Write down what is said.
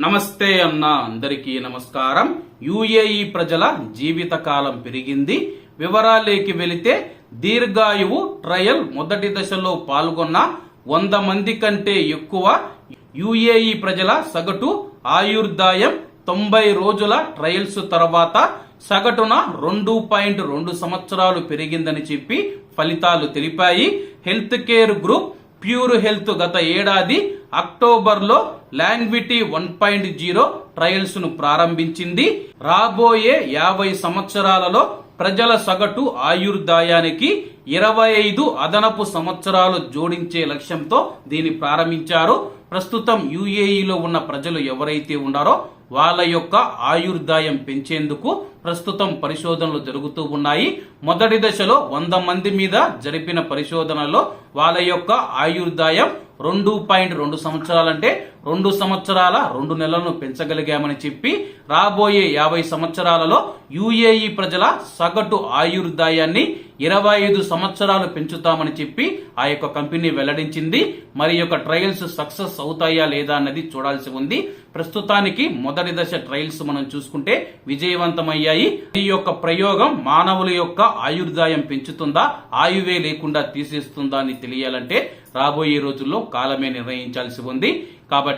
నమస్తే అన్న అందరికీ నమస్కారం. యుఏఈ ప్రజల జీవితకాలం పెరిగింది. వివరాలేకి వెళితే దీర్ఘాయువు ట్రయల్ మొదటి దశలో పాల్గొన్న వంద మంది కంటే ఎక్కువ యుఏఈ ప్రజల సగటు ఆయుర్దాయం తొంభై రోజుల ట్రయల్స్ తర్వాత సగటున రెండు పాయింట్ రెండు సంవత్సరాలు పెరిగిందని చెప్పి ఫలితాలు తెలిపాయి. Health care group pure health గత ఏడాది అక్టోబర్లో లాంగ్విటీ వన్ పాయింట్ జీరో ట్రయల్స్ను ప్రారంభించింది. రాబోయే యాభై సంవత్సరాలలో ప్రజల సగటు ఆయుర్దాయానికి ఇరవై ఐదు అదనపు సంవత్సరాలు జోడించే లక్ష్యంతో దీన్ని ప్రారంభించారు. ప్రస్తుతం యుఏఈలో ఉన్న ప్రజలు ఎవరైతే ఉన్నారో వాళ్ళ యొక్క ఆయుర్దాయం పెంచేందుకు ప్రస్తుతం పరిశోధనలు జరుగుతూ ఉన్నాయి. మొదటి దశలో వంద మంది మీద జరిపిన పరిశోధనలో వాళ్ళ యొక్క ఆయుర్దాయం రెండు పాయింట్ రెండు సంవత్సరాలంటే రెండు సంవత్సరాల రెండు నెలలను పెంచగలిగామని చెప్పి రాబోయే యాభై సంవత్సరాలలో యుఏఈ ప్రజల సగటు ఆయుర్దాయాన్ని ఇరవై ఐదు సంవత్సరాలు పెంచుతామని చెప్పి ఆ యొక్క కంపెనీ వెల్లడించింది. మరి యొక్క ట్రయల్స్ సక్సెస్ అవుతాయా లేదా అన్నది చూడాల్సి ఉంది. ప్రస్తుతానికి మొదటి దశ ట్రయల్స్ మనం చూసుకుంటే విజయవంతమయ్యాయి. ఈ యొక్క ప్రయోగం మానవుల యొక్క ఆయుర్దాయం పెంచుతుందా ఆయువే లేకుండా తీసేస్తుందా అని తెలియాలంటే రాబోయే రోజుల్లో కాలమే నిర్ణయించాల్సి ఉంది. కాబట్టి